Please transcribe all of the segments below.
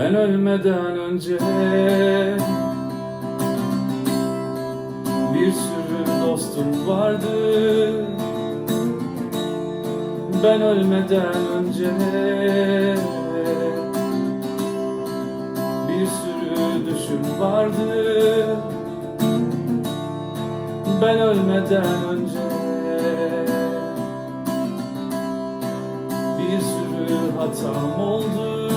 Ben ölmeden önce Bir sürü dostum vardı. Ben ölmeden önce Bir sürü düşüm vardı. Ben ölmeden önce Bir sürü hatam oldu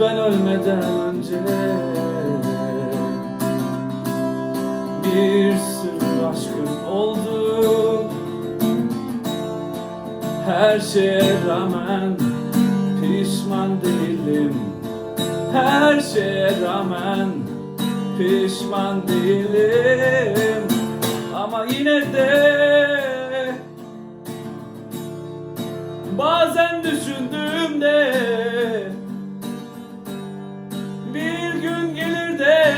Ben ölmeden önce Bir sürü aşkım oldu. Her şeye rağmen pişman değilim. Her şeye rağmen pişman değilim. Ama yine de Bazen düşündüğümde gün gelir de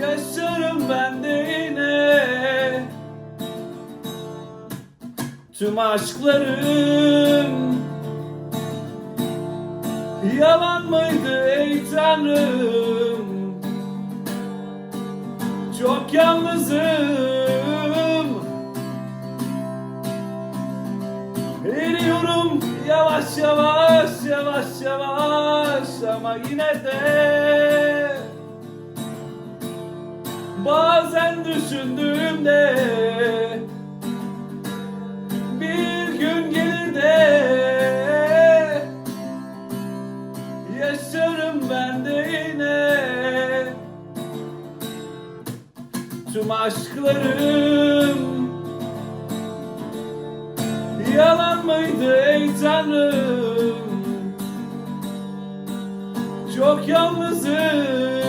Yaşarım ben de yine. Tüm aşklarım Yalan mıydı ey tanrım? Çok yalnızım Eriyorum yavaş yavaş yavaş yavaş ama yine de Bazen düşündüğümde bir gün gelir de Yaşarım ben de yine. Tüm aşklarım tanrım Çok yalnızım